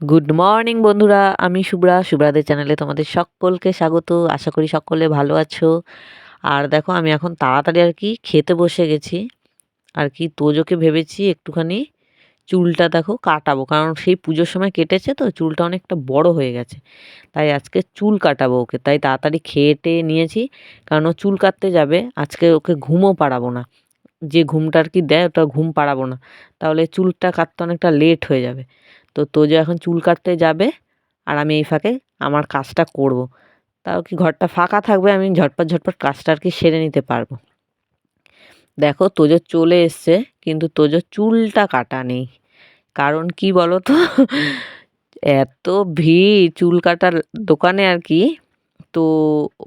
Good morning বন্ধুরা। আমি শুভ্রা। শুভ্রাদের চ্যানেলে তোমাদের সকলকে স্বাগত। আশা করি সকলে ভালো আছো। আর দেখো, আমি এখন তাড়াতাড়ি আর কি খেতে বসে গেছি। আর কি তোজোকে ভেবেছি একটুখানি চুলটা দেখো কাটাবো। কারণ সেই পুজোর সময় কেটেছে তো, চুলটা অনেকটা বড় হয়ে গেছে। তাই আজকে চুল কাটাবো ওকে। তাই তাড়াতাড়ি খেয়ে টেয়ে নিয়েছি। কারণ ও চুল কাটতে যাবে। আজকে ওকে ঘুমও পাড়াবো না। যে ঘুমটা আর কি দেয়, ওটা ঘুম পাড়াবো না। তাহলে চুলটা কাটতে অনেকটা লেট হয়ে যাবে। তো তোজো এখন চুল কাটতে যাবে আর আমি এই ফাঁকে আমার কাজটা করব। তাও কি ঘরটা ফাঁকা থাকবে আমি ঝটপট ঝটপট কাজটা আর কি সেরে নিতে পারব। দেখো তোজো চলে এসছে কিন্তু তোজো চুলটা কাটা নেই। কারণ কি বলো তো এত ভিড় চুল কাটার দোকানে আর কি তো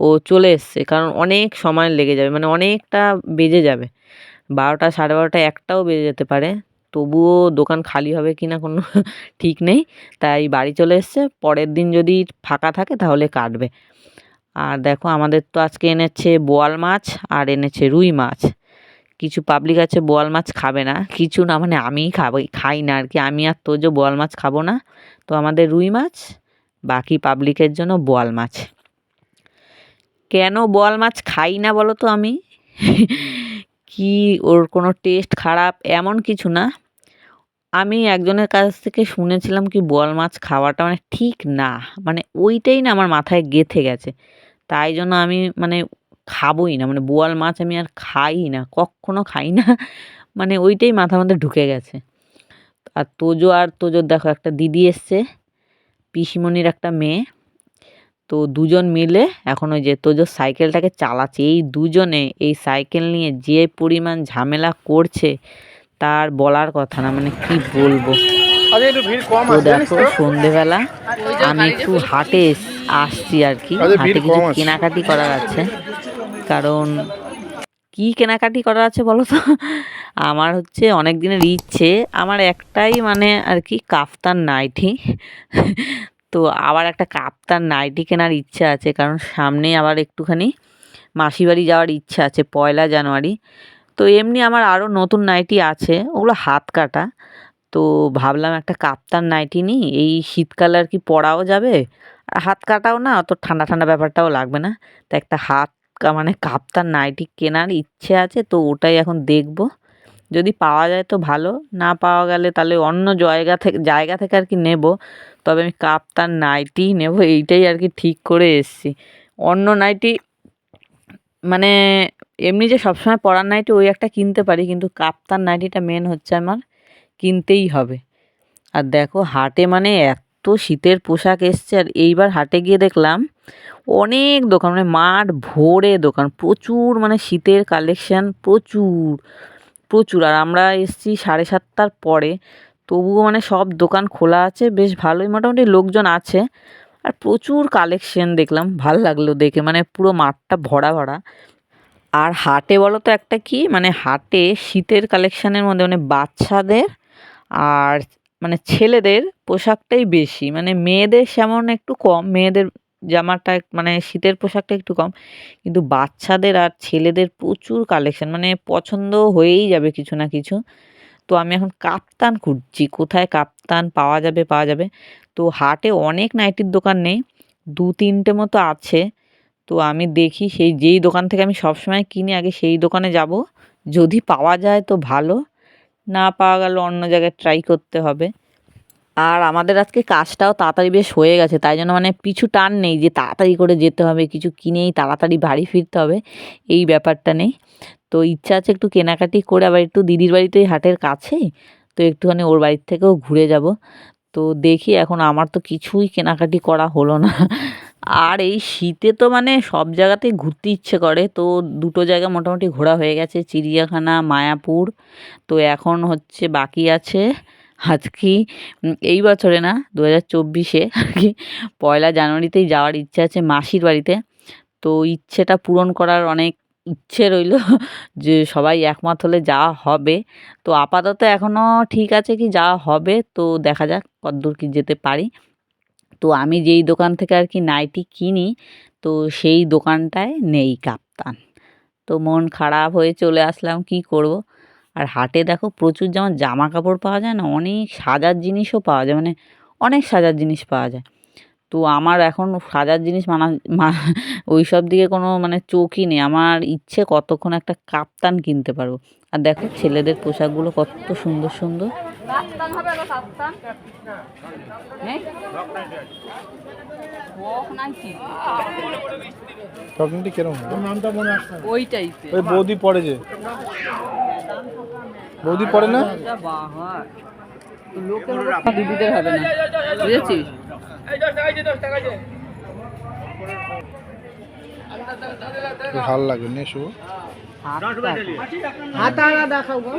ও চলে এসছে কারণ অনেক সময় লেগে যাবে মানে অনেকটা বেজে যাবে। বারোটা সাড়ে বারোটা একটাও বেজে যেতে পারে। তবুও দোকান খালি হবে কি না কোনো ঠিক নেই। তাই বাড়ি চলে এসছে। পরের দিন যদি ফাঁকা থাকে তাহলে কাটবে। আর দেখো আমাদের তো আজকে এনেছে বোয়াল মাছ আর এনেছে রুই মাছ। কিছু পাবলিক আছে বোয়াল মাছ খাবে না। কিছু না মানে আমিই খাব, খাই না আর কি। আমি আর তোজো বোয়াল মাছ খাব না, তো আমাদের রুই মাছ, বাকি পাবলিকের জন্য বোয়াল মাছ। কেন বোয়াল মাছ খাই না বলো তো আমি? কি ওর কোনো টেস্ট খারাপ? এমন কিছু না। আমি একজনের কাছ থেকে শুনেছিলাম কি বোয়াল মাছ খাওয়াটা মানে ঠিক না। মানে ওইটাই না আমার মাথায় গেঁথে গেছে। তাই জন্য আমি মানে খাবোই না। মানে বোয়াল মাছ আমি আর খাই না, কখনো খাই না। মানে ওইটাই মাথার মধ্যে ঢুকে গেছে। আর তোজো আর তোজোর দেখো একটা দিদি এসছে, পিসিমণির একটা মেয়ে। তো দুজন মিলে এখন ওই যে তোজোর সাইকেলটাকে চালাচ্ছে। এই দুজনে এই সাইকেল নিয়ে যে পরিমাণ ঝামেলা করছে তার বলার কথা না মানে কি বলব? তো দেখো সন্ধেবেলা আমি একটু হাটে আসছি আর কি। হাটে কিছু কেনাকাটি করার আছে। কারণ কি কেনাকাটি করার আছে বলো তো? আমার হচ্ছে অনেক দিনের ইচ্ছে। আমার একটাই মানে আর কি কাফতান নাইটি। তো আবার একটা কাপ্তান নাইটি কেনার ইচ্ছা আছে। কারণ সামনেই আবার একটুখানি মাসিবাড়ি যাওয়ার ইচ্ছা আছে পয়লা জানুয়ারি। তো এমনি আমার আরও নতুন নাইটি আছে, ওগুলো হাত কাটা। তো ভাবলাম একটা কাপ্তান নাইটি নিই, এই শীতকালে আর কি পরাও যাবে, আর হাত কাটাও না, অত ঠান্ডা ঠান্ডা ব্যাপারটাও লাগবে না। তো একটা হাত মানে কাপ্তান নাইটি কেনার ইচ্ছে আছে, তো ওটাই এখন দেখব। যদি পাওয়া যায় তো ভালো, না পাওয়া গেলে তাহলে অন্য জায়গা থেকে জায়গা থেকে আর কি নেব। তবে আমি কাপ্তান নাইটি নেব, এইটাই আর কি ঠিক করে এসেছি। অন্য নাইটি মানে এমনি যে সবসময় পরার নাইটি ওই একটা কিনতে পারি, কিন্তু কাপ্তান নাইটিটা মেন হচ্ছে আমার কিনতেই হবে। আর দেখো হাটে মানে এত শীতের পোশাক এসছে, আর এইবার হাটে গিয়ে দেখলাম অনেক দোকান মানে মাঠ ভরে দোকান, প্রচুর মানে শীতের কালেকশান প্রচুর প্রচুর। আর আমরা এসছি সাড়ে সাতটার পরে, তবুও মানে সব দোকান খোলা আছে, বেশ ভালোই। মোটামুটি লোকজন আছে, আর প্রচুর কালেকশন দেখলাম, ভালো লাগল দেখে। মানে পুরো মাঠটা ভরা ভরা। আর হাটে বলো তো একটা কি? মানে হাটে শীতের কালেকশানের মধ্যে মানে বাচ্চাদের আর মানে ছেলেদের পোশাকটাই বেশি। মানে মেয়েদের সেমন একটু কম, মেয়েদের জামাটা মানে শীতের পোশাকটা একটু কম। কিন্তু বাচ্চাদের আর ছেলেদের প্রচুর কালেকশন মানে পছন্দ হয়েই যাবে কিছু না কিছু। তো আমি এখন কাপ্তান খুঁজছি, কোথায় কাপ্তান পাওয়া যাবে পাওয়া যাবে। তো হাটে অনেক নাইটির দোকান নেই দু তিনটে মতো আছে। তো আমি দেখি সেই যেই দোকান থেকে আমি সবসময় কিনি, আগে সেই দোকানে যাব। যদি পাওয়া যায় তো ভালো, না পাওয়া গেল অন্য জায়গায় ট্রাই করতে হবে। আর আমাদের আজকে কাজটাও তাড়াতাড়ি বেশ হয়ে গেছে, তাই জন্য মানে পিছু টান নেই যে তাড়াতাড়ি করে যেতে হবে, কিছু কিনেই তাড়াতাড়ি বাড়ি ফিরতে হবে, এই ব্যাপারটা নেই। তো ইচ্ছা আছে একটু কেনাকাটি করে, আবার একটু দিদির বাড়িতে হাটের কাছেই, তো একটুখানি ওর বাড়ির থেকেও ঘুরে যাব। তো দেখি এখন আমার তো কিছুই কেনাকাটি করা হলো না। আর এই শীতে তো মানে সব জায়গাতেই ঘুরতে ইচ্ছে করে। তো দুটো জায়গা মোটামুটি ঘোরা হয়ে গেছে, চিড়িয়াখানা, মায়াপুর। তো এখন হচ্ছে বাকি আছে আজকে এই বছরে না দু হাজার চব্বিশে কি পয়লা জানুয়ারিতেই যাওয়ার ইচ্ছে আছে মাসির বাড়িতে। তো ইচ্ছেটা পূরণ করার অনেক ইচ্ছে রইল যে সবাই একমত হলে যাওয়া হবে। তো আপাতত এখনও ঠিক আছে কি যাওয়া হবে। তো দেখা যাক কতদূর কি যেতে পারি। তো আমি যেই দোকান থেকে আর কি নাইটি কিনি, তো সেই দোকানটায় নেই কাপ্তান। তো মন খারাপ হয়ে চলে আসলাম কি করব। আর হাটে দেখো প্রচুর যেমন জামা কাপড় পাওয়া যায় না, অনেক সাজার জিনিসও পাওয়া যায় মানে অনেক সাজার জিনিস পাওয়া যায়। তো আমার এখন সাজার জিনিস মানা মা ওই সব দিকে কোনো মানে চোখই নেই। আমার ইচ্ছে কতক্ষণ একটা কাপ্তান কিনতে পারব। আর দেখো ছেলেদের পোশাকগুলো কত সুন্দর সুন্দর। ওই টাইপের ওই পড়ে যে। বৌদি পড়ে না? দিদিদের হবে না। বুঝেছিস? ভালো লাগে নে শুভ হাতা দেখাও গো।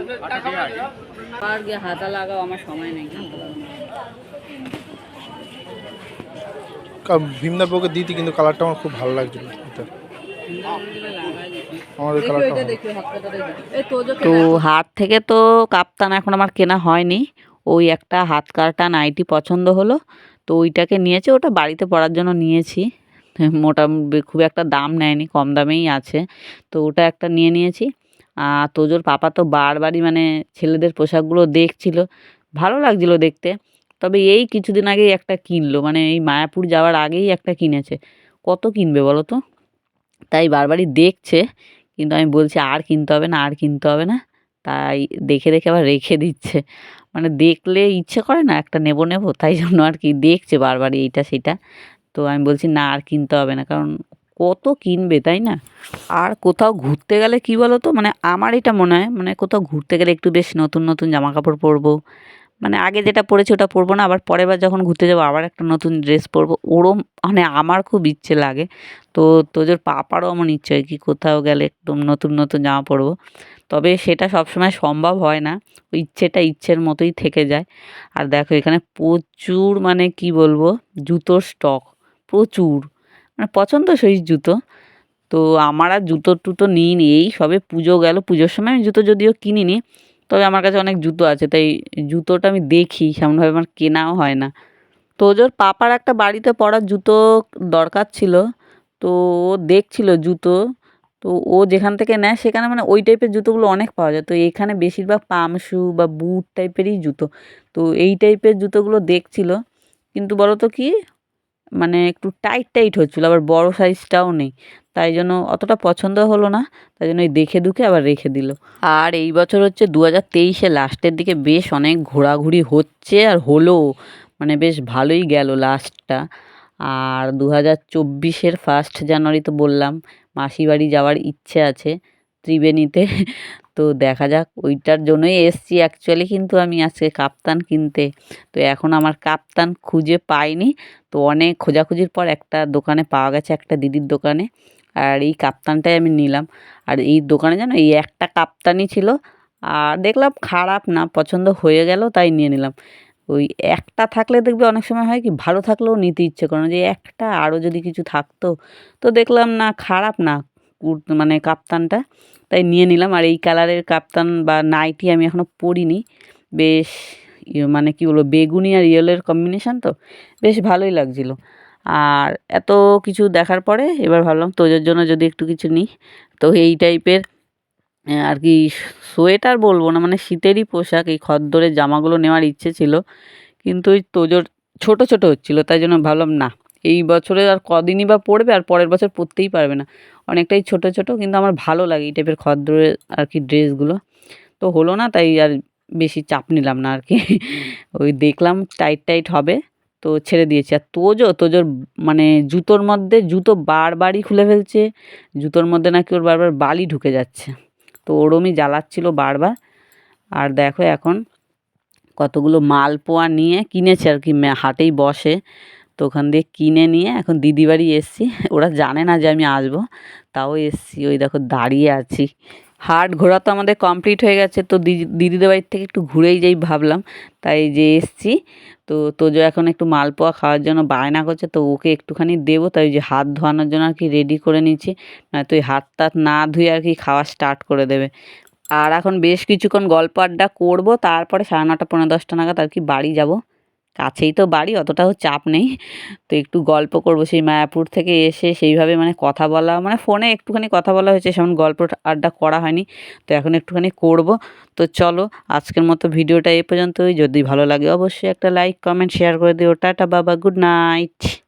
আর গিয়ে হাতা লাগাও আমার সময় নেই হাতা লাগানো। ভীমদা বউকে দিতি কিন্তু কালারটা আমার খুব ভালো লাগছিল এটা। আমাদের কালারটা তো হাত থেকে তো কাপ্তান এখন আমার কেনা হয়নি। ওই একটা হাত কাটা নাইটি পছন্দ হলো, তো ওইটাকে নিয়েছে, ওটা বাড়িতে পরার জন্য নিয়েছি। মোটা, খুব একটা দাম নেয়নি, কম দামেই আছে। তো ওটা একটা নিয়ে নিয়েছি। আর তোজোর পাপা তো বারবারই মানে ছেলেদের পোশাকগুলো দেখছিল, ভালো লাগছিল দেখতে। তবে এই কিছুদিন আগেই একটা কিনলো মানে এই মায়াপুর যাওয়ার আগেই একটা কিনেছে। কত কিনবে বলো তো? তাই বারবারই দেখছে, কিন্তু আমি বলছি আর কিনতে হবে না, আর কিনতে হবে না। তাই দেখে দেখে আবার রেখে দিচ্ছে। মানে দেখলে ইচ্ছে করে না, একটা নেব নেব, তাই জন্য আর কি দেখছে বারবার এইটা সেটা। তো আমি বলছি, না, আর কিনতে হবে না। কারণ কত কিনবে, তাই না? আর কোথাও ঘুরতে গেলে কি বলো তো মানে আমার এটা মনে হয় মানে কোথাও ঘুরতে গেলে একটু বেশ নতুন নতুন জামা কাপড় পরবো। মানে আগে যেটা পরেছি ওটা পরবো না, আবার পরের বার যখন ঘুরতে যাব আবার একটা নতুন ড্রেস পরবো। ওরম মানে আমার খুব ইচ্ছে লাগে। তো তোদের পাপারও এমন ইচ্ছে হয় কি কোথাও গেলে একদম নতুন নতুন জামা পরবো। তবে সেটা সবসময় সম্ভব হয় না। ওই ইচ্ছেটা ইচ্ছের মতোই থেকে যায়। আর দেখো এখানে প্রচুর মানে কি বলব, জুতোর স্টক প্রচুর। মানে পছন্দসই জুতো। তো আমার আর জুতো টুতো নিইনি। এই সবে পুজো গেল। পুজোর সময় আমি জুতো যদিও কিনিনি তবে আমার কাছে অনেক জুতো আছে, তাই জুতোটা আমি দেখি সেমনভাবে আমার কেনাও হয় না। তোজোর পাপার একটা বাড়িতে পরার জুতো দরকার ছিল, তো ও দেখছিল জুতো, তো ও যেখান থেকে নেয় সেখানে মানে ওই টাইপের জুতোগুলো অনেক পাওয়া যায়। তো এখানে বেশিরভাগ পাম শু বা বুট টাইপেরই জুতো, তো এই টাইপের জুতোগুলো দেখছিল। কিন্তু বলো তো কি মানে একটু টাইট টাইট হচ্ছিল, আবার বড় সাইজটাও নেই। তাই জন্য অতটা পছন্দ হলো না, তাই জন্য দেখে দুখে আবার রেখে দিল। আর এই বছর হচ্ছে দু হাজার তেইশে লাস্টের দিকে বেশ অনেক ঘোরাঘুরি হচ্ছে আর হলো মানে বেশ ভালোই গেল লাস্টটা আর দু হাজার চব্বিশের ফার্স্ট জানুয়ারি তো বললাম মাসি বাড়ি যাওয়ার ইচ্ছে আছে, ত্রিবেণীতে। তো দেখা যাক, ওইটার জন্যই এসছি অ্যাকচুয়ালি কিন্তু আমি আজকে কাপ্তান কিনতে। তো এখন আমার কাপ্তান খুঁজে পাইনি। তো অনেক খোঁজাখুঁজির পর একটা দোকানে পাওয়া গেছে, একটা দিদির দোকানে। আর এই কাপ্তানটাই আমি নিলাম। আর এই দোকানে জানো, এই একটা কাপ্তানই ছিল। আর দেখলাম খারাপ না, পছন্দ হয়ে গেল তাই নিয়ে নিলাম। ওই একটা থাকলে দেখবে অনেক সময় হয় কি, ভালো থাকলেও নিতে ইচ্ছে করে না। যে একটা আরও যদি কিছু থাকতো, তো দেখলাম না, খারাপ না। কুর- মানে কাপ্তানটা, তাই নিয়ে নিলাম। আর এই কালারের কাপ্তান বা নাইটি আমি এখনও পরিনি। বেশ ইয়ে মানে কী বলব, বেগুনি আর ইয়েলোর কম্বিনেশান তো, বেশ ভালোই লাগছিল। আর এত কিছু দেখার পরে এবার ভাবলাম তোজোর জন্য যদি একটু কিছু নিই। তো এই টাইপের আর কি সোয়েটার বলব না মানে শীতেরই পোশাক, এই খদ্দরের জামাগুলো নেওয়ার ইচ্ছে ছিল। কিন্তু ওই তোজোর ছোটো ছোটো হচ্ছিল, তাই জন্য ভাবলাম না। এই বছরে আর কদিনই বা পরবে আর পরের বছর পরতেই পারবে না। অনেকটাই ছোটো ছোটো কিন্তু আমার ভালো লাগে এই টাইপের খদ্দরের আর কি ড্রেসগুলো। তো হলো না তাই আর বেশি চাপ নিলাম না আর কি। ওই দেখলাম টাইট টাইট হবে তো ছেড়ে দিয়েছি। আর তোজো তোজোর মানে জুতোর মধ্যে জুতো বারবারই খুলে ফেলছে জুতোর মধ্যে নাকি ওর বারবার বালি ঢুকে যাচ্ছে। তো ওরমই জ্বালাচ্ছিল বারবার। আর দেখো এখন কতগুলো মালপোয়া নিয়ে কিনেছে আর কি হাটেই বসে। তো ওখান দিয়ে কিনে নিয়ে এখন দিদি বাড়ি এসছি। ওরা জানে না যে আমি আসব, তাও এসছি। ওই দেখো দাঁড়িয়ে আছি। হাট ঘোরা তো আমাদের কমপ্লিট হয়ে গেছে, তো দিদি, দিদিদের বাড়ির থেকে একটু ঘুরেই যাই ভাবলাম। তাই যে এসছি, তো তোজো এখন একটু মালপোয়া খাওয়ার জন্য বায়না করছে, তো ওকে একটুখানি দেবো। তাই যে হাত ধোয়ানোর জন্য আর কি রেডি করে নিচ্ছি। নয়তো ওই হাত টাত না ধুয়ে আর কি খাওয়া স্টার্ট করে দেবে। আর এখন বেশ কিছুক্ষণ গল্প আড্ডা করব, তারপরে সাড়ে নটা পনেরো দশটা নাগাদ আর কি বাড়ি যাব। কাছেই তো বাড়ি, অতটাও চাপ নেই। তো একটু গল্প করব সেই মায়াপুর থেকে এসে সেইভাবে মানে কথা বলা মানে ফোনে একটুখানি কথা বলা হয়েছে, সেমন গল্প আড্ডা করা হয়নি। তো এখন একটুখানি করব। তো চলো, আজকের মতো ভিডিওটা এ পর্যন্তই। যদি ভালো লাগে অবশ্যই একটা লাইক, কমেন্ট, শেয়ার করে দিও। টাটা, বাবা, গুড নাইট।